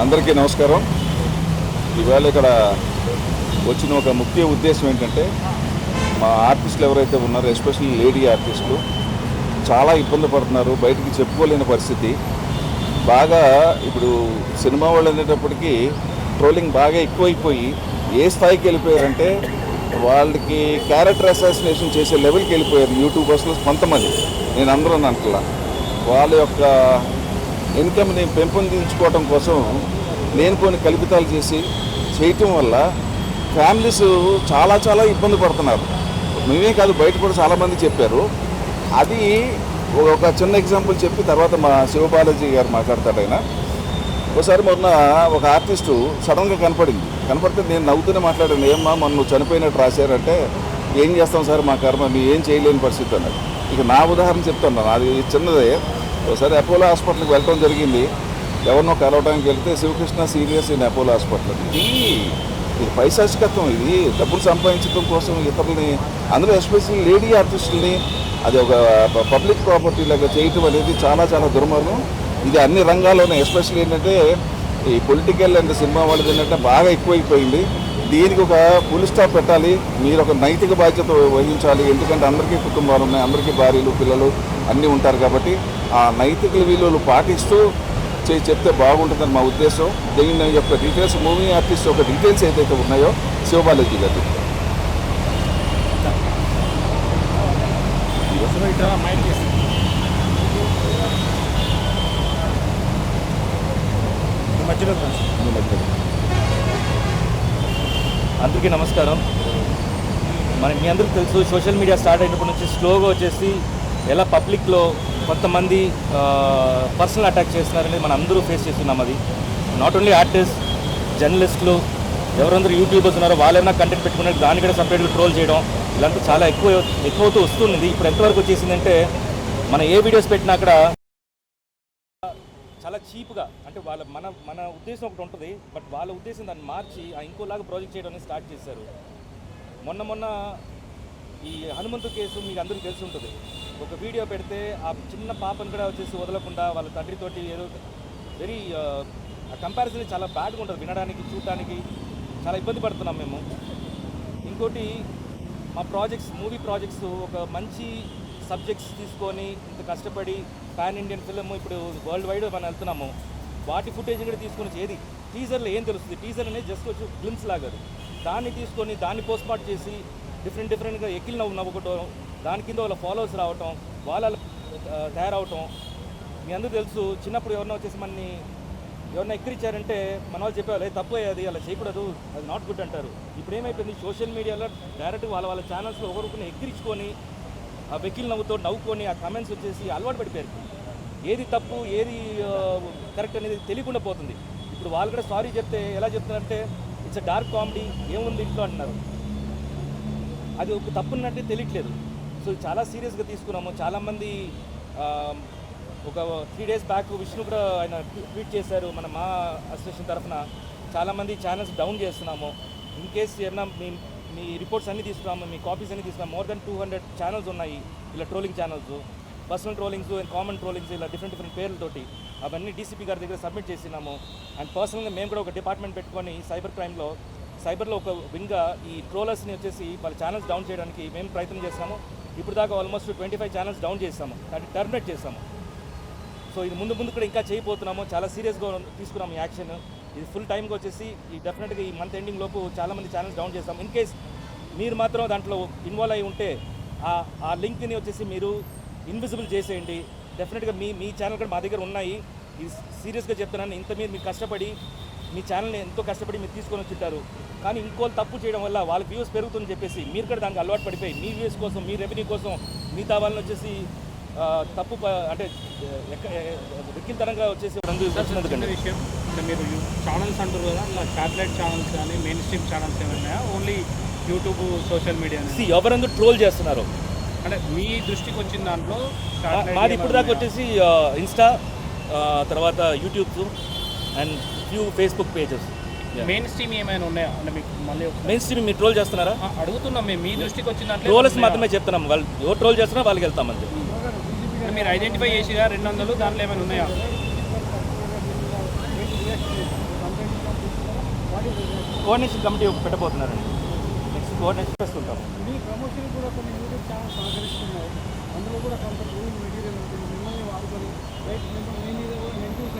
అందరికీ నమస్కారం. ఇవాళ ఇక్కడ వచ్చిన ఒక ముఖ్య ఉద్దేశం ఏంటంటే మా ఆర్టిస్టులు ఎవరైతే ఉన్నారో ఎస్పెషల్లీ లేడీ ఆర్టిస్టులు చాలా ఇబ్బంది పడుతున్నారు బయటికి చెప్పుకోలేని పరిస్థితి. బాగా ఇప్పుడు సినిమా వాళ్ళు అనేటప్పటికీ ట్రోలింగ్ బాగా ఎక్కువైపోయి ఏ స్థాయికి వెళ్ళిపోయారంటే వాళ్ళకి క్యారెక్టర్ అసాసినేషన్ చేసే లెవెల్కి వెళ్ళిపోయారు యూట్యూబర్స్లో కొంతమంది. నేను అందరూ అనుకున్నా వాళ్ళ యొక్క ఇన్కమ్ని పెంపొందించుకోవడం కోసం నేను కొన్ని కల్పితాలు చేసి చేయటం వల్ల ఫ్యామిలీస్ చాలా చాలా ఇబ్బంది పడుతున్నారు. మేమే కాదు బయట కూడా చాలామంది చెప్పారు. అది ఒక చిన్న ఎగ్జాంపుల్ చెప్పి తర్వాత మా శివబాలాజీ గారు మాట్లాడతాడు ఆయన. ఒకసారి మొన్న ఒక ఆర్టిస్టు సడన్గా కనపడింది. కనపడితే నేను నవ్వుతూనే మాట్లాడాను ఏమ్మా మొన్న నువ్వు చనిపోయినట్టు రాశారంటే ఏం చేస్తాం సార్ మా కర్మ? మీ ఏం చేయలేని పరిస్థితి అన్నాడు. ఇక నా ఉదాహరణ చెప్తున్నాను అది చిన్నదే. ఒకసారి అపోలో హాస్పిటల్కి వెళ్ళడం జరిగింది. ఎవరినో కలవడానికి వెళ్తే Sivakrishna serious in Apollo hospital. ఇది ఇది పైశాచికత్వం ఇది డబ్బులు సంపాదించడం కోసం ఇతరులని అందులో ఎస్పెషల్లీ లేడీ ఆర్టిస్టుల్ని అది ఒక పబ్లిక్ ప్రాపర్టీ లాగా చేయటం అనేది చాలా చాలా దుర్మార్గం. ఇది అన్ని రంగాల్లోనే ఎస్పెషల్లీ ఏంటంటే ఈ పొలిటికల్ అండ్ సినిమా వాళ్ళది ఏంటంటే బాగా ఎక్కువైపోయింది. దీనికి ఒక ఫుల్ స్టాప్ పెట్టాలి. మీరు ఒక నైతిక బాధ్యత వహించాలి. ఎందుకంటే అందరికీ కుటుంబాలు ఉన్నాయి అందరికీ భార్యలు పిల్లలు అన్నీ ఉంటారు కాబట్టి ఆ నైతిక విలువలు పాటిస్తూ చే చెప్తే బాగుంటుందని మా ఉద్దేశం. దీని యొక్క డీటెయిల్స్ మూవీ ఆర్టిస్ట్ యొక్క డీటెయిల్స్ ఏదైతే ఉన్నాయో శివబాలాజీ గారు అందరికీ నమస్కారం. మన మీ అందరికీ తెలుసు సోషల్ మీడియా స్టార్ట్ అయినప్పటి నుంచి స్లోగా వచ్చేసి ఎలా పబ్లిక్లో కొంతమంది పర్సనల్ అటాక్ చేస్తున్నారనేది మనం అందరూ ఫేస్ చేస్తున్నాం అది. నాట్ ఓన్లీ ఆర్టిస్ట్ జర్నలిస్టులు ఎవరందరూ యూట్యూబర్స్ ఉన్నారో వాళ్ళైనా కంటెంట్ పెట్టుకున్నారు దాన్ని కూడా సపరేట్గా ట్రోల్ చేయడం ఇలాంటివి చాలా ఎక్కువ ఎక్కువవుతూ వస్తుంది ఇప్పుడు ఎంతవరకు వచ్చేసిందంటే మనం ఏ వీడియోస్ పెట్టినా అక్కడ చాలా చీప్గా అంటే వాళ్ళ మన మన ఉద్దేశం ఒకటి ఉంటుంది. బట్ వాళ్ళ ఉద్దేశం దాన్ని మార్చి ఆ ఇంకోలాగా ప్రాజెక్ట్ చేయడం స్టార్ట్ చేశారు. మొన్న మొన్న ఈ హనుమంతు కేసు మీకు అందరికీ తెలిసి ఉంటుంది. ఒక వీడియో పెడితే ఆ చిన్న పాపను కూడా వచ్చేసి వదలకుండా వాళ్ళ తండ్రితోటి ఏదో వెరీ ఆ కంపారిజన్ చాలా బ్యాడ్గా ఉంటుంది. వినడానికి చూడడానికి చాలా ఇబ్బంది పడుతున్నాం మేము. ఇంకోటి మా ప్రాజెక్ట్స్ మూవీ ప్రాజెక్ట్స్ ఒక మంచి సబ్జెక్ట్స్ తీసుకొని ఇంత కష్టపడి పాన్ ఇండియన్ ఫిలిం ఇప్పుడు వరల్డ్ వైడ్ మనం వెళ్తున్నాము. వాటి ఫుటేజ్ కూడా తీసుకొని ఏది? టీజర్లో ఏం తెలుస్తుంది? టీజర్ అనేది జస్ట్ వచ్చి గ్లిమ్స్ లాగా దాన్ని తీసుకొని దాన్ని పోస్ట్ చేసి డిఫరెంట్ డిఫరెంట్గా ఎక్కిలు నవ్వు నవ్వుకోవటం దాని కింద వాళ్ళ ఫాలోవర్స్ రావటం వాళ్ళ తయారవటం. మీ అందరూ తెలుసు చిన్నప్పుడు ఎవరినో వచ్చేసి మనని ఎవరైనా ఎక్కిరిచ్చారంటే మన వాళ్ళు చెప్పేవాళ్ళు తప్పు అది అలా చేయకూడదు అది నాట్ గుడ్ అంటారు. ఇప్పుడు ఏమైపోయింది? సోషల్ మీడియాలో డైరెక్ట్ వాళ్ళ వాళ్ళ ఛానల్స్లో ఒకరికొకరిని ఎక్కిరించుకొని ఆ వెకిల్ నవ్వుతో నవ్వుకొని ఆ కమెంట్స్ వచ్చేసి అలవాటు పడిపోయారు. ఏది తప్పు ఏది కరెక్ట్ అనేది తెలియకుండా పోతుంది. ఇప్పుడు వాళ్ళు కూడా సారీ చెప్తే ఎలా చెప్తున్నారంటే ఇట్స్ డార్క్ కామెడీ ఏముంది ఇంట్లో? అంటున్నారు. అది ఒక తప్పున్నట్టే తెలియట్లేదు. సో చాలా సీరియస్గా తీసుకున్నాము. చాలామంది ఒక త్రీ డేస్ బ్యాక్ విష్ణు కూడా ఆయన ట్వీట్ చేశారు మన మా అసోసియేషన్ తరఫున. చాలామంది ఛానల్స్ డౌన్ చేస్తున్నాము. ఇన్ కేస్ ఏమన్నా మీ మీ రిపోర్ట్స్ అన్నీ తీసుకున్నాము మీ కాపీస్ అన్నీ తీసుకున్నాము. More than two hundred channels ఉన్నాయి. ఇలా trolling channels personal trollings and common trollings ఇలా డిఫరెంట్ డిఫరెంట్ పేర్లతోటి అవన్నీ డీసీపీ గారి దగ్గర సబ్మిట్ చేసినాము. అండ్ పర్సనల్గా మేము కూడా ఒక డిపార్ట్మెంట్ పెట్టుకొని సైబర్ క్రైమ్లో సైబర్లో ఒక వింగ్గా ఈ ట్రోలర్స్ని వచ్చేసి వాళ్ళ ఛానల్స్ డౌన్ చేయడానికి మేము ప్రయత్నం చేస్తాము. ఇప్పుడు దాకా almost twenty five channels down చేస్తాము. అది టర్మినేట్ చేస్తాము. సో ఇది ముందు ముందు కూడా ఇంకా చేయబోతున్నాము. చాలా సీరియస్గా తీసుకున్నాము యాక్షన్ ఇది ఫుల్ టైంకి వచ్చేసి ఈ డెఫినెట్గా ఈ మంత్ ఎండింగ్ లోపు చాలా మంది ఛానల్స్ డౌన్ చేస్తాం ఇన్ కేస్ మీరు మాత్రం దాంట్లో ఇన్వాల్వ్ అయి ఉంటే ఆ ఆ లింక్ని వచ్చేసి మీరు ఇన్విజిబుల్ చేసేయండి. డెఫినెట్గా మీ మీ ఛానల్ కూడా మా దగ్గర ఉన్నాయి. ఇది సీరియస్గా చెప్తున్నాను. ఇంత మీరు మీరు కష్టపడి మీ ఛానల్ని ఎంతో కష్టపడి మీరు తీసుకొని వచ్చింటారు. కానీ ఇంకోళ్ళు తప్పు చేయడం వల్ల వాళ్ళ వ్యూస్ పెరుగుతుందని చెప్పేసి మీరు కూడా దానికి అలవాటు పడిపోయి మీ వ్యూస్ కోసం మీ రెవెన్యూ కోసం మిగతా వాళ్ళని వచ్చేసి తప్పు అంటే వెక్కిల్తనంగా వచ్చేసి వచ్చినందుకండి విషయం. అంటే మీరు ఛానల్స్ అంటారు కదా అలా శాటిలైట్ ఛానల్స్ కానీ మెయిన్ స్ట్రీమ్ ఛానల్స్ ఏమైనా ఓన్లీ యూట్యూబ్ సోషల్ మీడియా ఎవరందరూ ట్రోల్ చేస్తున్నారు. అంటే మీ దృష్టికి వచ్చిన దాంట్లో మా- మాది ఇప్పుడు దాకా వచ్చేసి ఇన్స్టా తర్వాత YouTube and few Facebook pages main stream ఏమైనా ఉన్నాయా? అంటే మీకు మళ్ళీ మెయిన్ స్ట్రీమ్ మీరు ట్రోల్ చేస్తున్నారా? అడుగుతున్నాం మేము. మీ దృష్టికి వచ్చిన ఏమైనా మాత్రమే చెప్తున్నాం. వాళ్ళు ఎవరు ట్రోల్ చేస్తున్నారో వాళ్ళకి వెళ్తాం అంతే. మీరు ఐడెంటిఫై చేసిగా రెండు వందలు? దాంట్లో ఏమైనా ఉన్నాయా? కోఆర్డినేషన్ కమిటీ పెట్టబోతున్నారండి. నెక్స్ట్ కోఆర్డినేషన్ చేస్తుంటాం మీ ప్రమోషన్ కూడా కొన్ని యూట్యూబ్ ఛానల్ సహకరిస్తున్నాయి అందులో కూడా కొంత మెటీరియల్ ఉంటుంది. మిమ్మల్ని వాడుకొని రైట్ మీ మీద కూడా నెగిటివ్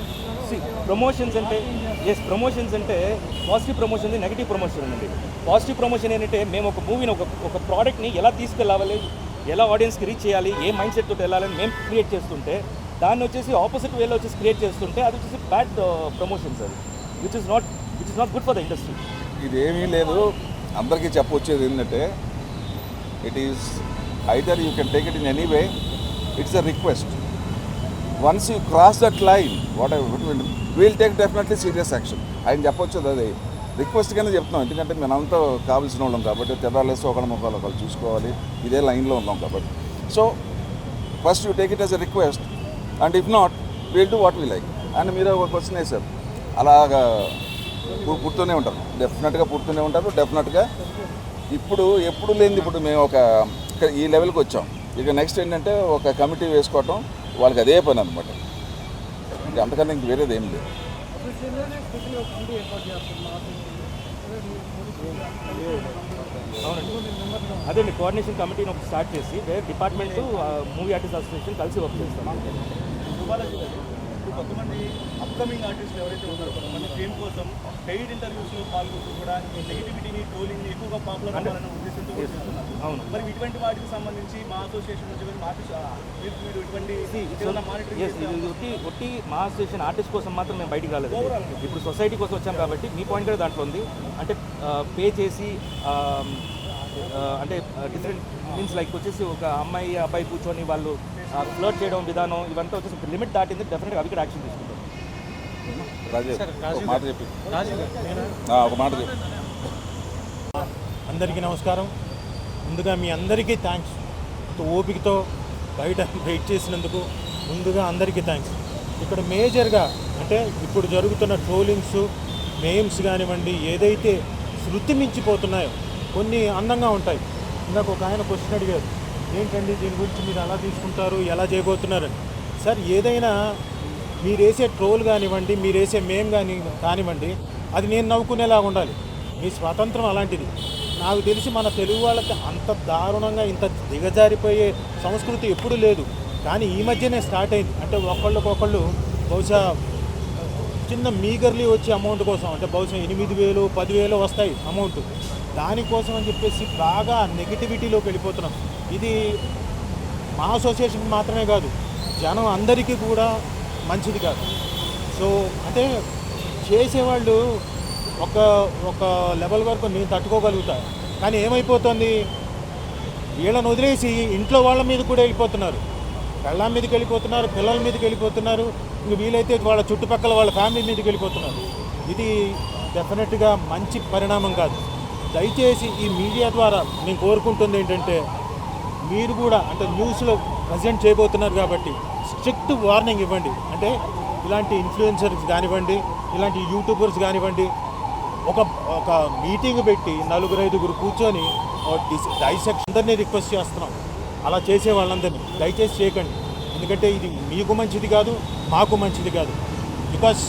సి ప్రమోషన్స్ అంటే ఎస్ ప్రమోషన్స్ అంటే పాజిటివ్ ప్రమోషన్ నెగిటివ్ ప్రమోషన్ ఉందండి పాజిటివ్ ప్రమోషన్ ఏంటంటే మేము ఒక మూవీని ఒక ఒక ప్రోడక్ట్ని ఎలా తీసుకెళ్ళాలి ఎలా ఆడియన్స్కి రీచ్ చేయాలి ఏ మైండ్ సెట్ తోటి వెళ్ళాలని మేము క్రియేట్ చేస్తుంటే దాన్ని వచ్చేసి ఆపోజిట్ వేలో వచ్చేసి క్రియేట్ చేస్తుంటే అది వచ్చేసి బ్యాడ్ ప్రమోషన్స్ uh, అది. Which is not which is not good for the industry ఇదేమీ లేదు. అందరికీ చెప్పొచ్చేది ఏంటంటే it is either you can take it in any way it's a request once you cross that line what we'll take definitely serious action ఆయన చెప్పొచ్చు అది request కింద చెప్తున్నాం. ఎందుకంటే మనంతా కావాల్సిన వాళ్ళం కాబట్టి తెల్లాలేసి ఒకళ్ళ ముఖాలు ఒకళ్ళు చూసుకోవాలి. ఇదే లైన్లో ఉన్నాం కాబట్టి. So first you take it as a request and if not we'll do what we like and మీరు ఒక క్వశ్చన్ వేశారు. అలాగా పుడుతూనే ఉంటారు. డెఫినెట్గా పుడుతూనే ఉంటారు. డెఫినెట్గా ఇప్పుడు ఎప్పుడు లేనిది ఇప్పుడు మేము ఒక ఈ లెవెల్కి వచ్చాం. ఇక నెక్స్ట్ ఏంటంటే ఒక కమిటీ వేసుకోవటం. వాళ్ళకి అదే పని అనమాట ఇంకా అంతకన్నా ఇంక వేరేది ఏం లేదు. అదే అండి కోఆర్డినేషన్ కమిటీని ఒకటి స్టార్ట్ చేసి వేరే డిపార్ట్మెంట్ మూవీ ఆర్టిస్ట్ అసోసియేషన్ కలిసి వర్క్ చేస్తాం. కొంతమంది అప్కమింగ్ ఆర్టిస్టులు ఎవరైతే ఉన్నారో కొంతమంది ఫేమ్ కోసం పెయిడ్ ఇంటర్వ్యూస్లో పాల్గొంటూ కూడా ఈ నెగిటివిటీని ట్రోలింగ్ ఎక్కువగా పాపులర్ అవ్వాలనే అవును. మరి ఇటువంటి వాటికి సంబంధించి మా అసోసియేషన్ నుంచి మీరు ఇటువంటి ఒట్టి ఒట్టి మా అసోసియేషన్ ఆర్టిస్ట్ కోసం మాత్రం మేము బయటికి రాలేదు. ఇప్పుడు సొసైటీ కోసం వచ్చాం కాబట్టి మీ పాయింట్ కూడా దాంట్లో ఉంది. అంటే పే చేసి అంటే డిఫరెంట్ మీన్స్ లైక్ వచ్చేసి ఒక అమ్మాయి అబ్బాయి కూర్చొని వాళ్ళు ఫ్లోట్ చేయడం విధానం ఇవంతా వచ్చేసి లిమిట్ దాటింది. డెఫినెట్గా అవి కూడా యాక్షన్ తీసుకుంటాం రాజేష్ ఒక మాట చెప్పి ఒక మాట చెప్పి అందరికీ నమస్కారం. ముందుగా మీ అందరికీ థ్యాంక్స్ ఓపికతో బయట వెయిట్ చేసినందుకు ముందుగా అందరికీ థ్యాంక్స్ ఇక్కడ మేజర్గా అంటే ఇప్పుడు జరుగుతున్న ట్రోలింగ్స్ మేమ్స్ కానివ్వండి ఏదైతే శృతి మించిపోతున్నాయో కొన్ని అందంగా ఉంటాయి. ఇందాక ఒక ఆయన క్వశ్చన్ అడిగారు ఏంటండి దీని గురించి మీరు ఎలా తీసుకుంటారు ఎలా చేయబోతున్నారని సార్ ఏదైనా మీరు వేసే ట్రోల్ కానివ్వండి మీరు వేసే మేమ్ కానీ కానివ్వండి అది నేను నవ్వుకునేలాగా ఉండాలి. మీ స్వాతంత్రం అలాంటిది. నాకు తెలిసి మన తెలుగు వాళ్ళకి అంత దారుణంగా ఇంత దిగజారిపోయే సంస్కృతి ఎప్పుడూ లేదు. కానీ ఈ మధ్యనే స్టార్ట్ అయింది. అంటే ఒకళ్ళకొకళ్ళు బహుశా చిన్న మీగర్లీ వచ్చే అమౌంట్ కోసం అంటే బహుశా ఎనిమిది వేలు పదివేలు వస్తాయి అమౌంట్. దానికోసం అని చెప్పేసి బాగా నెగిటివిటీలోకి వెళ్ళిపోతున్నాం. ఇది మా అసోసియేషన్ మాత్రమే కాదు జనం అందరికీ కూడా మంచిది కాదు. సో అంటే చేసేవాళ్ళు ఒక ఒక లెవెల్ వరకు నేను తట్టుకోగలుగుతా. కానీ ఏమైపోతుంది? వీళ్ళని వదిలేసి ఇంట్లో వాళ్ళ మీద కూడా వెళ్ళిపోతున్నారు. పెళ్ళాం మీదకి వెళ్ళిపోతున్నారు పిల్లల మీదకి వెళ్ళిపోతున్నారు. ఇంక వీలైతే వాళ్ళ చుట్టుపక్కల వాళ్ళ ఫ్యామిలీ మీదకి వెళ్ళిపోతున్నారు. ఇది డెఫినెట్గా మంచి పరిణామం కాదు. దయచేసి ఈ మీడియా ద్వారా నేను కోరుకుంటుంది ఏంటంటే మీరు కూడా అంటే న్యూస్లో ప్రజెంట్ చేయబోతున్నారు కాబట్టి స్ట్రిక్ట్ వార్నింగ్ ఇవ్వండి. అంటే ఇలాంటి ఇన్ఫ్లుయెన్సర్స్ కానివ్వండి ఇలాంటి యూట్యూబర్స్ కానివ్వండి ఒక ఒక మీటింగ్ పెట్టి నలుగురు ఐదుగురు కూర్చొని డైసెక్షన్ అందరినీ రిక్వెస్ట్ చేస్తున్నాం. అలా చేసే వాళ్ళందరినీ. దయచేసి చేయకండి. ఎందుకంటే ఇది మీకు మంచిది కాదు మాకు మంచిది కాదు. బికాస్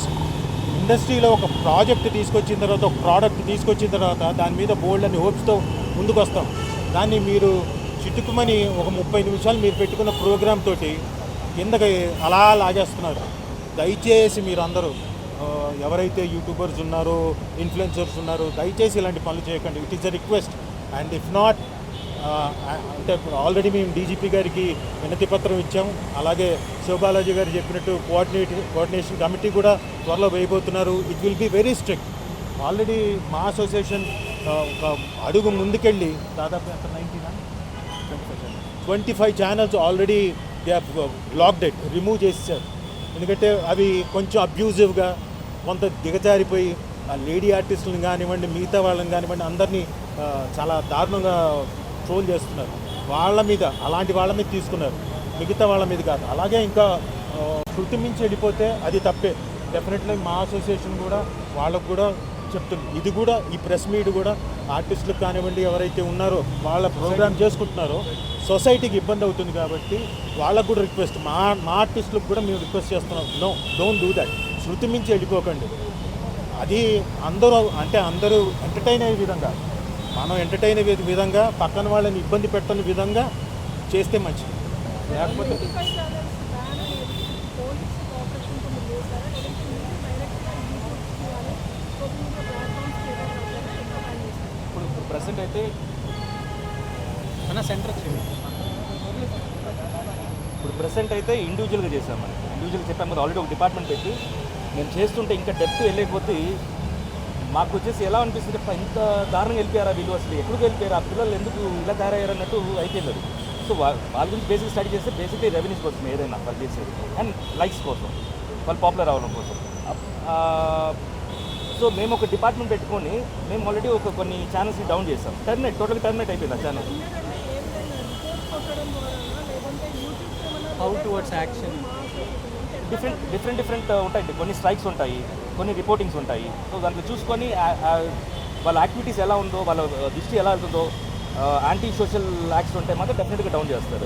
ఇండస్ట్రీలో ఒక ప్రాజెక్ట్ తీసుకొచ్చిన తర్వాత ఒక ప్రోడక్ట్ తీసుకొచ్చిన తర్వాత దాని మీద బోల్డ్ అని హోప్స్తో ముందుకు వస్తాం దాన్ని మీరు చిట్టుకుమని ఒక ముప్పై నిమిషాలు మీరు పెట్టుకున్న ప్రోగ్రామ్ తోటి కిందకి అలా లాగేస్తున్నారు. దయచేసి మీరు అందరూ ఎవరైతే యూట్యూబర్స్ ఉన్నారో ఇన్ఫ్లుయెన్సర్స్ ఉన్నారో దయచేసి ఇలాంటి పనులు చేయకండి. It is a request and if not అంటే ఆల్రెడీ మేము డీజీపీ గారికి వినతి పత్రం ఇచ్చాము. అలాగే శివబాలాజీ గారు చెప్పినట్టు కోఆర్డినేట్ కోఆర్డినేషన్ కమిటీ కూడా త్వరలో వేయబోతున్నారు. It will be very strict already మా అసోసియేషన్ ఒక అడుగు ముందుకెళ్ళి దాదాపు ఎంత? నైన్టీనా twenty five channels already they blocked that remove చేసేసారు. ఎందుకంటే అవి కొంచెం అబ్యూజివ్గా కొంత దిగజారిపోయి ఆ లేడీ ఆర్టిస్టులను కానివ్వండి మిగతా వాళ్ళని కానివ్వండి అందరినీ చాలా దారుణంగా ట్రోల్ చేస్తున్నారు. వాళ్ళ మీద అలాంటి వాళ్ళ మీద తీసుకున్నారు. మిగతా వాళ్ళ మీద కాదు. అలాగే ఇంకా ఆ, శృతి మించి వెళ్ళిపోతే అది తప్పే. డెఫినెట్లీ మా అసోసియేషన్ కూడా వాళ్ళకు కూడా చెప్తుంది. ఇది కూడా ఈ ప్రెస్ మీట్ కూడా ఆర్టిస్టులకు కానివ్వండి ఎవరైతే ఉన్నారో వాళ్ళ ప్రోగ్రామ్ చేసుకుంటున్నారో సొసైటీకి ఇబ్బంది అవుతుంది కాబట్టి వాళ్ళకు కూడా రిక్వెస్ట్. మా మా ఆర్టిస్టులకు కూడా మేము రిక్వెస్ట్ చేస్తున్నాం. No don't do that. శృతి మించి వెళ్ళిపోకండి అది అందరూ అంటే అందరూ ఎంటర్టైన్ అయ్యే విధంగా. మనం ఎంటర్టైన్ అయ్యే విధంగా పక్కన వాళ్ళని ఇబ్బంది పెట్టని విధంగా చేస్తే మంచిది. లేకపోతే ఇప్పుడు ఇప్పుడు ప్రజెంట్ అయితే మన సెంటర్ వచ్చింది? ఇప్పుడు ప్రెసెంట్ అయితే ఇండివిజువల్గా చేసాం మనం. ఇండివిజువల్ చెప్పాము కదా ఆల్రెడీ ఒక డిపార్ట్మెంట్ పెట్టి నేను చేస్తుంటే ఇంకా డెప్త్ వెళ్ళకపోతే మాకు వచ్చేసి ఎలా అనిపిస్తుంది? "అబ్బా, ఇంత దారుణంగా వెళ్ళిపోయారా వీళ్ళు అసలు? ఎక్కడికి వెళ్ళిపోయారు? ఆ పిల్లలు ఎందుకు ఇలా తయారయ్యారు అన్నట్టు అయిపోయింది అది సో వాళ్ళ గురించి బేసిక్ స్టడీ చేస్తే బేసిక్లీ రెవెన్యూస్ కోసం ఏదైనా వాళ్ళు చేసేది. అండ్ లైక్స్ కోసం. వాళ్ళు పాపులర్ అవ్వడం కోసం. సో మేము ఒక డిపార్ట్మెంట్ పెట్టుకొని మేము ఆల్రెడీ ఒక కొన్ని ఛానల్స్ని డౌన్ చేస్తాం టర్మినేట్ టోటల్గా టర్మినేట్ అయిపోయింది ఆ channel how towards action different different different uh, ఉంటాయి. కొన్ని స్ట్రైక్స్ ఉంటాయి కొన్ని రిపోర్టింగ్స్ ఉంటాయి. సో దాంట్లో చూసుకొని వాళ్ళ యాక్టివిటీస్ ఎలా ఉందో వాళ్ళ uh, దృష్టి ఎలా వెళ్తుందో uh, యాంటీ సోషల్ యాక్ట్స్ ఉంటే మాత్రం డెఫినెట్గా డౌన్ చేస్తారు.